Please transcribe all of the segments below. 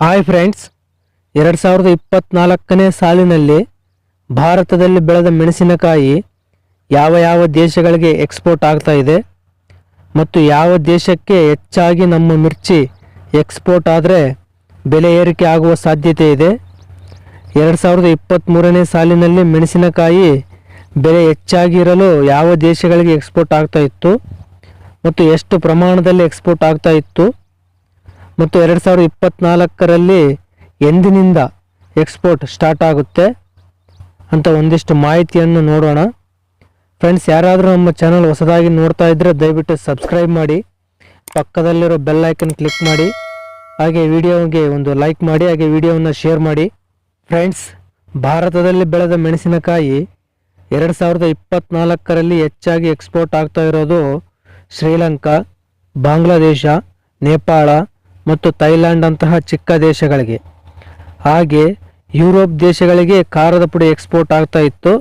Hi friends, ಎರಡು ಸಾವಿರದ ಇಪ್ಪತ್ನಾಲ್ಕನೇ ಸಾಲಿನಲ್ಲಿ ಭಾರತದಲ್ಲಿ ಬೆಳೆದ ಮೆಣಸಿನಕಾಯಿ ಯಾವ ಯಾವ ದೇಶಗಳಿಗೆ ಎಕ್ಸ್ಪೋರ್ಟ್ ಆಗ್ತಾ ಇದೆ ಮತ್ತು ಯಾವ ದೇಶಕ್ಕೆ ಹೆಚ್ಚಾಗಿ ನಮ್ಮ ಮಿರ್ಚಿ ಎಕ್ಸ್ಪೋರ್ಟ್ ಆದರೆ ಬೆಲೆ ಏರಿಕೆ ಆಗುವ ಸಾಧ್ಯತೆ ಇದೆ? ಎರಡು ಸಾವಿರದ ಇಪ್ಪತ್ತ್ಮೂರನೇ ಸಾಲಿನಲ್ಲಿ ಮೆಣಸಿನಕಾಯಿ ಬೆಲೆ ಹೆಚ್ಚಾಗಿರಲು ಯಾವ ದೇಶಗಳಿಗೆ ಎಕ್ಸ್ಪೋರ್ಟ್ ಆಗ್ತಾ ಇತ್ತು ಮತ್ತು ಎಷ್ಟು ಪ್ರಮಾಣದಲ್ಲಿ ಎಕ್ಸ್ಪೋರ್ಟ್ ಆಗ್ತಾ ಇತ್ತು? ಮತ್ತು ಎರಡು ಸಾವಿರದ ಇಪ್ಪತ್ತ್ನಾಲ್ಕರಲ್ಲಿ ಎಂದಿನಿಂದ ಎಕ್ಸ್ಪೋರ್ಟ್ ಸ್ಟಾರ್ಟ್ ಆಗುತ್ತೆ ಅಂತ ಒಂದಿಷ್ಟು ಮಾಹಿತಿಯನ್ನು ನೋಡೋಣ. ಫ್ರೆಂಡ್ಸ್, ಯಾರಾದರೂ ನಮ್ಮ ಚಾನಲ್ ಹೊಸದಾಗಿ ನೋಡ್ತಾ ಇದ್ದರೆ ದಯವಿಟ್ಟು ಸಬ್ಸ್ಕ್ರೈಬ್ ಮಾಡಿ, ಪಕ್ಕದಲ್ಲಿರೋ ಬೆಲ್ ಐಕನ್ ಕ್ಲಿಕ್ ಮಾಡಿ, ಹಾಗೆ ವಿಡಿಯೋಗೆ ಒಂದು ಲೈಕ್ ಮಾಡಿ, ಹಾಗೆ ವಿಡಿಯೋವನ್ನು ಶೇರ್ ಮಾಡಿ. ಫ್ರೆಂಡ್ಸ್, ಭಾರತದಲ್ಲಿ ಬೆಳೆದ ಮೆಣಸಿನಕಾಯಿ ಎರಡು ಸಾವಿರದ ಇಪ್ಪತ್ತ್ನಾಲ್ಕರಲ್ಲಿ ಹೆಚ್ಚಾಗಿ ಎಕ್ಸ್ಪೋರ್ಟ್ ಆಗ್ತಾ ಇರೋದು ಶ್ರೀಲಂಕಾ, ಬಾಂಗ್ಲಾದೇಶ, ನೇಪಾಳ ಮತ್ತು ಥೈಲ್ಯಾಂಡ್ ಅಂತಹ ಚಿಕ್ಕ ದೇಶಗಳಿಗೆ. ಹಾಗೆ ಯುರೋಪ್ ದೇಶಗಳಿಗೆ ಖಾರದ ಪುಡಿ ಎಕ್ಸ್ಪೋರ್ಟ್ ಆಗ್ತಾ ಇತ್ತು.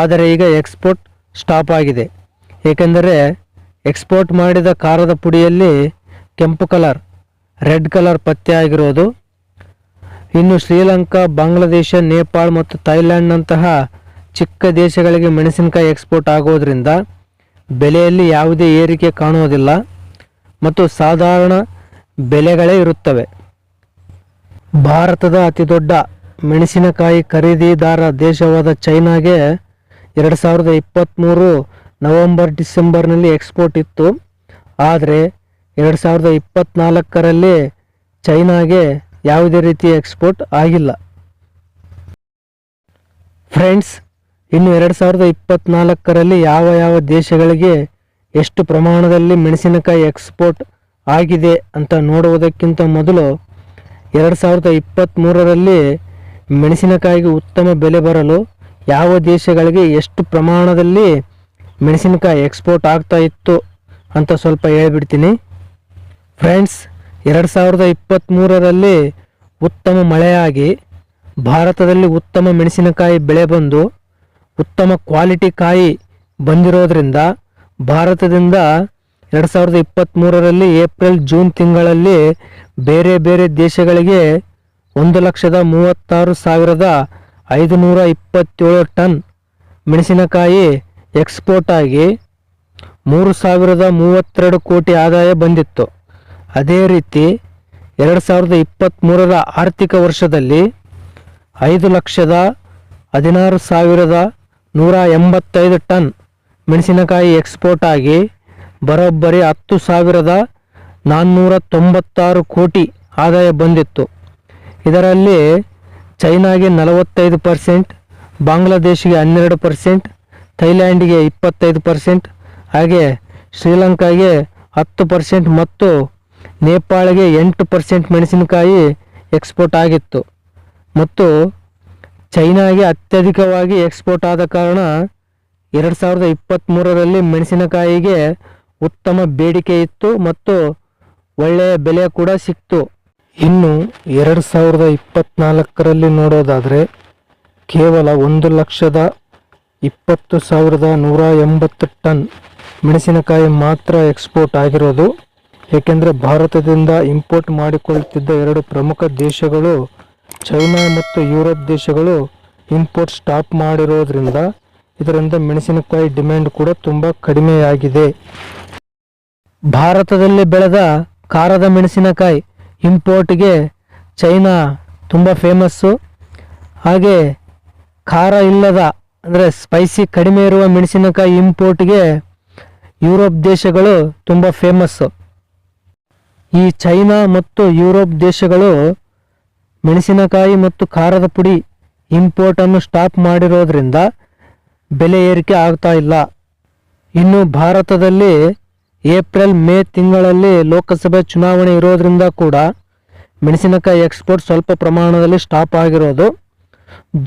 ಆದರೆ ಈಗ ಎಕ್ಸ್ಪೋರ್ಟ್ ಸ್ಟಾಪ್ ಆಗಿದೆ. ಏಕೆಂದರೆ ಎಕ್ಸ್ಪೋರ್ಟ್ ಮಾಡಿದ ಖಾರದ ಪುಡಿಯಲ್ಲಿ ಕೆಂಪು ಕಲರ್, ರೆಡ್ ಕಲರ್ ಪತ್ತೆ ಆಗಿರೋದು. ಇನ್ನು ಶ್ರೀಲಂಕಾ, ಬಾಂಗ್ಲಾದೇಶ, ನೇಪಾಳ್ ಮತ್ತು ಥೈಲ್ಯಾಂಡ್ನಂತಹ ಚಿಕ್ಕ ದೇಶಗಳಿಗೆ ಮೆಣಸಿನಕಾಯಿ ಎಕ್ಸ್ಪೋರ್ಟ್ ಆಗೋದ್ರಿಂದ ಬೆಲೆಯಲ್ಲಿ ಯಾವುದೇ ಏರಿಕೆ ಕಾಣುವುದಿಲ್ಲ. ಮತ್ತು ಸಾಧಾರಣ ಬೆಲೆಗಳೇ ಇರುತ್ತವೆ. ಭಾರತದ ಅತಿದೊಡ್ಡ ಮೆಣಸಿನಕಾಯಿ ಖರೀದಿದಾರ ದೇಶವಾದ ಚೈನಾಗೆ ಎರಡು ಸಾವಿರದ ಇಪ್ಪತ್ತ್ಮೂರು ನವೆಂಬರ್ ಡಿಸೆಂಬರ್ನಲ್ಲಿ ಎಕ್ಸ್ಪೋರ್ಟ್ ಇತ್ತು. ಆದರೆ ಎರಡು ಸಾವಿರದ ಇಪ್ಪತ್ತ್ನಾಲ್ಕರಲ್ಲಿ ಚೈನಾಗೆ ಯಾವುದೇ ರೀತಿಯ ಎಕ್ಸ್ಪೋರ್ಟ್ ಆಗಿಲ್ಲ. ಫ್ರೆಂಡ್ಸ್, ಇನ್ನು ಎರಡು ಸಾವಿರದ ಇಪ್ಪತ್ತ್ನಾಲ್ಕರಲ್ಲಿ ಯಾವ ಯಾವ ದೇಶಗಳಿಗೆ ಎಷ್ಟು ಪ್ರಮಾಣದಲ್ಲಿ ಮೆಣಸಿನಕಾಯಿ ಎಕ್ಸ್ಪೋರ್ಟ್ ಆಗಿದೆ ಅಂತ ನೋಡುವುದಕ್ಕಿಂತ ಮೊದಲು ಎರಡು ಸಾವಿರದ ಇಪ್ಪತ್ತ್ಮೂರರಲ್ಲಿ ಮೆಣಸಿನಕಾಯಿಗೆ ಉತ್ತಮ ಬೆಲೆ ಬರಲು ಯಾವ ದೇಶಗಳಿಗೆ ಎಷ್ಟು ಪ್ರಮಾಣದಲ್ಲಿ ಮೆಣಸಿನಕಾಯಿ ಎಕ್ಸ್ಪೋರ್ಟ್ ಆಗ್ತಾ ಇತ್ತು ಅಂತ ಸ್ವಲ್ಪ ಹೇಳ್ಬಿಡ್ತೀನಿ. ಫ್ರೆಂಡ್ಸ್, ಎರಡು ಸಾವಿರದ ಇಪ್ಪತ್ತ್ಮೂರರಲ್ಲಿ ಉತ್ತಮ ಮಳೆಯಾಗಿ ಭಾರತದಲ್ಲಿ ಉತ್ತಮ ಮೆಣಸಿನಕಾಯಿ ಬೆಳೆ ಬಂದು ಉತ್ತಮ ಕ್ವಾಲಿಟಿ ಕಾಯಿ ಬಂದಿರೋದ್ರಿಂದ ಭಾರತದಿಂದ ಎರಡು ಸಾವಿರದ ಇಪ್ಪತ್ತ್ಮೂರರಲ್ಲಿ ಏಪ್ರಿಲ್, ಜೂನ್ ತಿಂಗಳಲ್ಲಿ ಬೇರೆ ಬೇರೆ ದೇಶಗಳಿಗೆ ಒಂದು ಲಕ್ಷದ ಮೂವತ್ತಾರು ಸಾವಿರದ ಐದು ನೂರ ಇಪ್ಪತ್ತೇಳು ಟನ್ ಮೆಣಸಿನಕಾಯಿ ಎಕ್ಸ್ಪೋರ್ಟ್ ಆಗಿ ಮೂರು ಸಾವಿರದ ಮೂವತ್ತೆರಡು ಕೋಟಿ ಆದಾಯ ಬಂದಿತ್ತು. ಅದೇ ರೀತಿ ಎರಡು ಸಾವಿರದ ಇಪ್ಪತ್ತ್ಮೂರರ ಆರ್ಥಿಕ ವರ್ಷದಲ್ಲಿ ಐದು ಲಕ್ಷದ ಹದಿನಾರು ಸಾವಿರದ ನೂರ ಎಂಬತ್ತೈದು ಟನ್ ಮೆಣಸಿನಕಾಯಿ ಎಕ್ಸ್ಪೋರ್ಟ್ ಆಗಿ ಬರೋಬ್ಬರಿ ಹತ್ತು ಸಾವಿರದ ನಾನ್ನೂರ ತೊಂಬತ್ತಾರು ಕೋಟಿ ಆದಾಯ ಬಂದಿತ್ತು. ಇದರಲ್ಲಿ ಚೈನಾಗೆ ನಲವತ್ತೈದು ಪರ್ಸೆಂಟ್, ಬಾಂಗ್ಲಾದೇಶಿಗೆ ಹನ್ನೆರಡು ಪರ್ಸೆಂಟ್, ಥೈಲ್ಯಾಂಡಿಗೆ ಇಪ್ಪತ್ತೈದು ಪರ್ಸೆಂಟ್, ಹಾಗೆ ಶ್ರೀಲಂಕಾಗೆ ಹತ್ತು ಪರ್ಸೆಂಟ್ ಮತ್ತು ನೇಪಾಳಿಗೆ ಎಂಟು ಪರ್ಸೆಂಟ್ ಮೆಣಸಿನಕಾಯಿ ಎಕ್ಸ್ಪೋರ್ಟ್ ಆಗಿತ್ತು. ಮತ್ತು ಚೈನಾಗೆ ಅತ್ಯಧಿಕವಾಗಿ ಎಕ್ಸ್ಪೋರ್ಟ್ ಆದ ಕಾರಣ ಎರಡು ಸಾವಿರದ ಇಪ್ಪತ್ತ್ಮೂರರಲ್ಲಿ ಮೆಣಸಿನಕಾಯಿಗೆ ಉತ್ತಮ ಬೇಡಿಕೆ ಇತ್ತು ಮತ್ತು ಒಳ್ಳೆಯ ಬೆಲೆ ಕೂಡ ಸಿಕ್ತು. ಇನ್ನು ಎರಡು ಸಾವಿರದ ಇಪ್ಪತ್ತ್ನಾಲ್ಕರಲ್ಲಿ ನೋಡೋದಾದರೆ ಕೇವಲ ಒಂದು ಲಕ್ಷದ ಇಪ್ಪತ್ತು ಸಾವಿರದ ನೂರ ಎಂಬತ್ತು ಟನ್ ಮೆಣಸಿನಕಾಯಿ ಮಾತ್ರ ಎಕ್ಸ್ಪೋರ್ಟ್ ಆಗಿರೋದು. ಏಕೆಂದರೆ ಭಾರತದಿಂದ ಇಂಪೋರ್ಟ್ ಮಾಡಿಕೊಳ್ಳುತ್ತಿದ್ದ ಎರಡು ಪ್ರಮುಖ ದೇಶಗಳು ಚೈನಾ ಮತ್ತು ಯುರೋಪ್ ದೇಶಗಳು ಇಂಪೋರ್ಟ್ ಸ್ಟಾಪ್ ಮಾಡಿರೋದ್ರಿಂದ ಇದರಿಂದ ಮೆಣಸಿನಕಾಯಿ ಡಿಮ್ಯಾಂಡ್ ಕೂಡ ತುಂಬ ಕಡಿಮೆಯಾಗಿದೆ. ಭಾರತದಲ್ಲಿ ಬೆಳೆದ ಖಾರದ ಮೆಣಸಿನಕಾಯಿ ಇಂಪೋರ್ಟ್ಗೆ ಚೈನಾ ತುಂಬ ಫೇಮಸ್ಸು. ಹಾಗೆ ಖಾರ ಇಲ್ಲದ, ಅಂದರೆ ಸ್ಪೈಸಿ ಕಡಿಮೆ ಇರುವ ಮೆಣಸಿನಕಾಯಿ ಇಂಪೋರ್ಟ್ಗೆ ಯುರೋಪ್ ದೇಶಗಳು ತುಂಬ ಫೇಮಸ್ಸು. ಈ ಚೈನಾ ಮತ್ತು ಯುರೋಪ್ ದೇಶಗಳು ಮೆಣಸಿನಕಾಯಿ ಮತ್ತು ಖಾರದ ಪುಡಿ ಇಂಪೋರ್ಟನ್ನು ಸ್ಟಾಪ್ ಮಾಡಿರೋದ್ರಿಂದ ಬೆಲೆ ಏರಿಕೆ ಆಗ್ತಾ ಇಲ್ಲ. ಇನ್ನು ಭಾರತದಲ್ಲಿ ಏಪ್ರಿಲ್ ಮೇ ತಿಂಗಳಲ್ಲಿ ಲೋಕಸಭೆ ಚುನಾವಣೆ ಇರೋದ್ರಿಂದ ಕೂಡ ಮೆಣಸಿನಕಾಯಿ ಎಕ್ಸ್ಪೋರ್ಟ್ ಸ್ವಲ್ಪ ಪ್ರಮಾಣದಲ್ಲಿ ಸ್ಟಾಪ್ ಆಗಿರೋದು.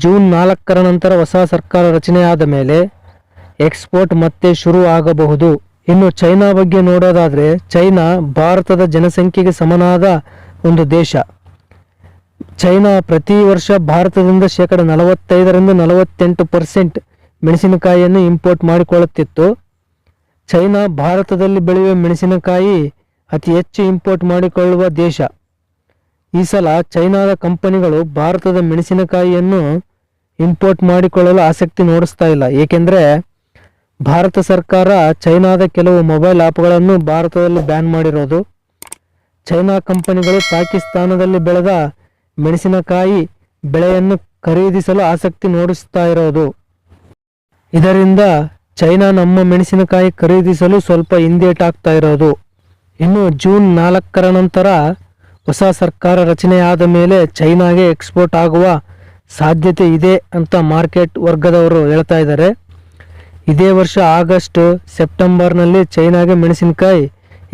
ಜೂನ್ ನಾಲ್ಕರ ನಂತರ ಹೊಸ ಸರ್ಕಾರ ರಚನೆಯಾದ ಮೇಲೆ ಎಕ್ಸ್ಪೋರ್ಟ್ ಮತ್ತೆ ಶುರು ಆಗಬಹುದು. ಇನ್ನು ಚೈನಾ ಬಗ್ಗೆ ನೋಡೋದಾದರೆ ಚೈನಾ ಭಾರತದ ಜನಸಂಖ್ಯೆಗೆ ಸಮನಾದ ಒಂದು ದೇಶ. ಚೈನಾ ಪ್ರತಿ ವರ್ಷ ಭಾರತದಿಂದ ಶೇಕಡ ನಲವತ್ತೈದರಿಂದ ನಲವತ್ತೆಂಟು ಪರ್ಸೆಂಟ್ ಮೆಣಸಿನಕಾಯಿಯನ್ನು ಇಂಪೋರ್ಟ್ ಮಾಡಿಕೊಳ್ಳುತ್ತಿತ್ತು. ಚೈನಾ ಭಾರತದಲ್ಲಿ ಬೆಳೆಯುವ ಮೆಣಸಿನಕಾಯಿ ಅತಿ ಹೆಚ್ಚು ಇಂಪೋರ್ಟ್ ಮಾಡಿಕೊಳ್ಳುವ ದೇಶ. ಈ ಸಲ ಚೈನಾದ ಕಂಪನಿಗಳು ಭಾರತದ ಮೆಣಸಿನಕಾಯಿಯನ್ನು ಇಂಪೋರ್ಟ್ ಮಾಡಿಕೊಳ್ಳಲು ಆಸಕ್ತಿ ನೋಡಿಸ್ತಾ ಇಲ್ಲ. ಏಕೆಂದರೆ ಭಾರತ ಸರ್ಕಾರ ಚೈನಾದ ಕೆಲವು ಮೊಬೈಲ್ ಆ್ಯಪ್ಗಳನ್ನು ಭಾರತದಲ್ಲಿ ಬ್ಯಾನ್ ಮಾಡಿರೋದು. ಚೈನಾ ಕಂಪನಿಗಳು ಪಾಕಿಸ್ತಾನದಲ್ಲಿ ಬೆಳೆದ ಮೆಣಸಿನಕಾಯಿ ಬೆಳೆಯನ್ನು ಖರೀದಿಸಲು ಆಸಕ್ತಿ ನೋಡಿಸ್ತಾ ಇರೋದು. ಇದರಿಂದ ಚೈನಾ ನಮ್ಮ ಮೆಣಸಿನಕಾಯಿ ಖರೀದಿಸಲು ಸ್ವಲ್ಪ ಹಿಂದೇಟಾಗ್ತಾ ಇರೋದು. ಇನ್ನು ಜೂನ್ ನಾಲ್ಕರ ನಂತರ ಹೊಸ ಸರ್ಕಾರ ರಚನೆಯಾದ ಮೇಲೆ ಚೈನಾಗೆ ಎಕ್ಸ್ಪೋರ್ಟ್ ಆಗುವ ಸಾಧ್ಯತೆ ಇದೆ ಅಂತ ಮಾರ್ಕೆಟ್ ವರ್ಗದವರು ಹೇಳ್ತಾ ಇದ್ದಾರೆ. ಇದೇ ವರ್ಷ ಆಗಸ್ಟ್, ಸೆಪ್ಟೆಂಬರ್ನಲ್ಲಿ ಚೈನಾಗೆ ಮೆಣಸಿನಕಾಯಿ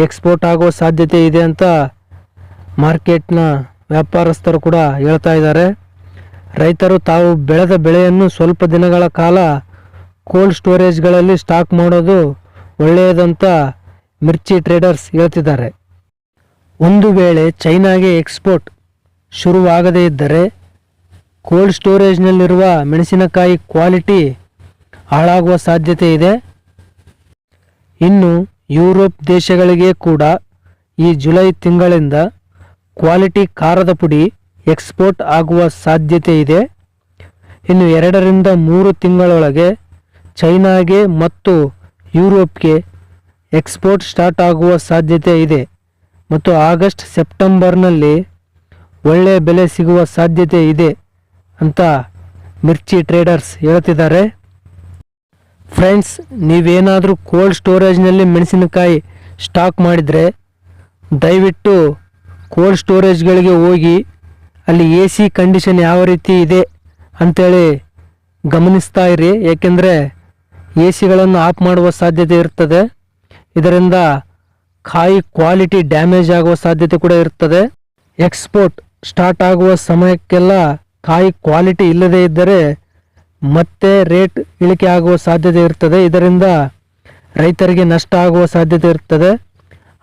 ಎಕ್ಸ್ಪೋರ್ಟ್ ಆಗುವ ಸಾಧ್ಯತೆ ಇದೆ ಅಂತ ಮಾರ್ಕೆಟ್ನ ವ್ಯಾಪಾರಸ್ಥರು ಕೂಡ ಹೇಳ್ತಾ ಇದ್ದಾರೆ. ರೈತರು ತಾವು ಬೆಳೆದ ಬೆಳೆಯನ್ನು ಸ್ವಲ್ಪ ದಿನಗಳ ಕಾಲ ಕೋಲ್ಡ್ ಸ್ಟೋರೇಜ್ಗಳಲ್ಲಿ ಸ್ಟಾಕ್ ಮಾಡೋದು ಒಳ್ಳೆಯದಂತ ಮಿರ್ಚಿ ಟ್ರೇಡರ್ಸ್ ಹೇಳ್ತಿದ್ದಾರೆ. ಒಂದು ವೇಳೆ ಚೈನಾಗೆ ಎಕ್ಸ್ಪೋರ್ಟ್ ಶುರುವಾಗದೇ ಇದ್ದರೆ ಕೋಲ್ಡ್ ಸ್ಟೋರೇಜ್ನಲ್ಲಿರುವ ಮೆಣಸಿನಕಾಯಿ ಕ್ವಾಲಿಟಿ ಹಾಳಾಗುವ ಸಾಧ್ಯತೆ ಇದೆ. ಇನ್ನು ಯುರೋಪ್ ದೇಶಗಳಿಗೆ ಕೂಡ ಈ ಜುಲೈ ತಿಂಗಳಿಂದ ಕ್ವಾಲಿಟಿ ಖಾರದ ಪುಡಿ ಎಕ್ಸ್ಪೋರ್ಟ್ ಆಗುವ ಸಾಧ್ಯತೆ ಇದೆ. ಇನ್ನು ಎರಡರಿಂದ ಮೂರು ತಿಂಗಳೊಳಗೆ ಚೈನಾಗೆ ಮತ್ತು ಯುರೋಪ್ಗೆ ಎಕ್ಸ್ಪೋರ್ಟ್ ಸ್ಟಾರ್ಟ್ ಆಗುವ ಸಾಧ್ಯತೆ ಇದೆ ಮತ್ತು ಆಗಸ್ಟ್ ಸೆಪ್ಟೆಂಬರ್ನಲ್ಲಿ ಒಳ್ಳೆಯ ಬೆಲೆ ಸಿಗುವ ಸಾಧ್ಯತೆ ಇದೆ ಅಂತ ಮಿರ್ಚಿ ಟ್ರೇಡರ್ಸ್ ಹೇಳ್ತಿದ್ದಾರೆ ಫ್ರೆಂಡ್ಸ್, ನೀವೇನಾದರೂ ಕೋಲ್ಡ್ ಸ್ಟೋರೇಜ್ನಲ್ಲಿ ಮೆಣಸಿನಕಾಯಿ ಸ್ಟಾಕ್ ಮಾಡಿದರೆ ದಯವಿಟ್ಟು ಕೋಲ್ಡ್ ಸ್ಟೋರೇಜ್ಗಳಿಗೆ ಹೋಗಿ ಅಲ್ಲಿ ಎ ಸಿ ಕಂಡೀಷನ್ ಯಾವ ರೀತಿ ಇದೆ ಅಂಥೇಳಿ ಗಮನಿಸ್ತಾ ಇರಿ. ಏಕೆಂದರೆ ಎ ಸಿಗಳನ್ನು ಆಫ್ ಮಾಡುವ ಸಾಧ್ಯತೆ ಇರ್ತದೆ. ಇದರಿಂದ ಕಾಯಿ ಕ್ವಾಲಿಟಿ ಡ್ಯಾಮೇಜ್ ಆಗುವ ಸಾಧ್ಯತೆ ಕೂಡ ಇರ್ತದೆ. ಎಕ್ಸ್ಪೋರ್ಟ್ ಸ್ಟಾರ್ಟ್ ಆಗುವ ಸಮಯಕ್ಕೆಲ್ಲ ಕಾಯಿ ಕ್ವಾಲಿಟಿ ಇಲ್ಲದೇ ಇದ್ದರೆ ಮತ್ತೆ ರೇಟ್ ಇಳಿಕೆ ಆಗುವ ಸಾಧ್ಯತೆ ಇರ್ತದೆ. ಇದರಿಂದ ರೈತರಿಗೆ ನಷ್ಟ ಆಗುವ ಸಾಧ್ಯತೆ ಇರ್ತದೆ.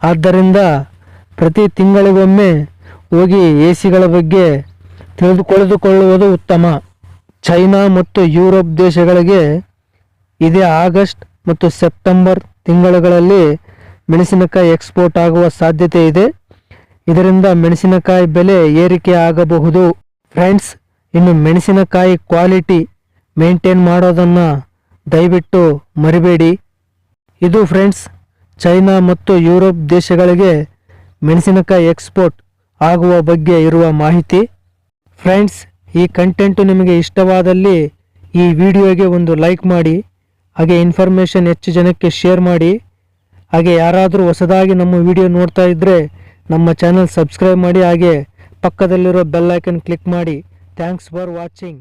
ಆದ್ದರಿಂದ ಪ್ರತಿ ತಿಂಗಳಿಗೊಮ್ಮೆ ಹೋಗಿ ಎ ಸಿಗಳ ಬಗ್ಗೆ ತಿಳಿದುಕೊಳ್ಳುವುದು ಉತ್ತಮ. ಚೈನಾ ಮತ್ತು ಯುರೋಪ್ ದೇಶಗಳಿಗೆ ಇದೇ ಆಗಸ್ಟ್ ಮತ್ತು ಸೆಪ್ಟೆಂಬರ್ ತಿಂಗಳುಗಳಲ್ಲಿ ಮೆಣಸಿನಕಾಯಿ ಎಕ್ಸ್ಪೋರ್ಟ್ ಆಗುವ ಸಾಧ್ಯತೆ ಇದೆ. ಇದರಿಂದ ಮೆಣಸಿನಕಾಯಿ ಬೆಲೆ ಏರಿಕೆ ಆಗಬಹುದು. ಫ್ರೆಂಡ್ಸ್, ಇನ್ನು ಮೆಣಸಿನಕಾಯಿ ಕ್ವಾಲಿಟಿ ಮೇಂಟೈನ್ ಮಾಡೋದನ್ನು ದಯವಿಟ್ಟು ಮರಿಬೇಡಿ. ಇದು ಫ್ರೆಂಡ್ಸ್, ಚೈನಾ ಮತ್ತು ಯುರೋಪ್ ದೇಶಗಳಿಗೆ ಮೆಣಸಿನಕಾಯಿ ಎಕ್ಸ್ಪೋರ್ಟ್ ಆಗುವ ಬಗ್ಗೆ ಇರುವ ಮಾಹಿತಿ. ಫ್ರೆಂಡ್ಸ್, ಈ ಕಂಟೆಂಟು ನಿಮಗೆ ಇಷ್ಟವಾದಲ್ಲಿ ಈ ವಿಡಿಯೋಗೆ ಒಂದು ಲೈಕ್ ಮಾಡಿ. ಹಾಗೆ ಇನ್ಫಾರ್ಮೇಷನ್ ಹೆಚ್ಚು ಜನಕ್ಕೆ ಶೇರ್ ಮಾಡಿ. ಹಾಗೆ ಯಾರಾದರೂ ಹೊಸದಾಗಿ ನಮ್ಮ ವಿಡಿಯೋ ನೋಡ್ತಾ ಇದ್ದರೆ ನಮ್ಮ ಚಾನಲ್ ಸಬ್ಸ್ಕ್ರೈಬ್ ಮಾಡಿ. ಹಾಗೆ ಪಕ್ಕದಲ್ಲಿರೋ ಬೆಲ್ ಐಕನ್ ಕ್ಲಿಕ್ ಮಾಡಿ. Thanks for watching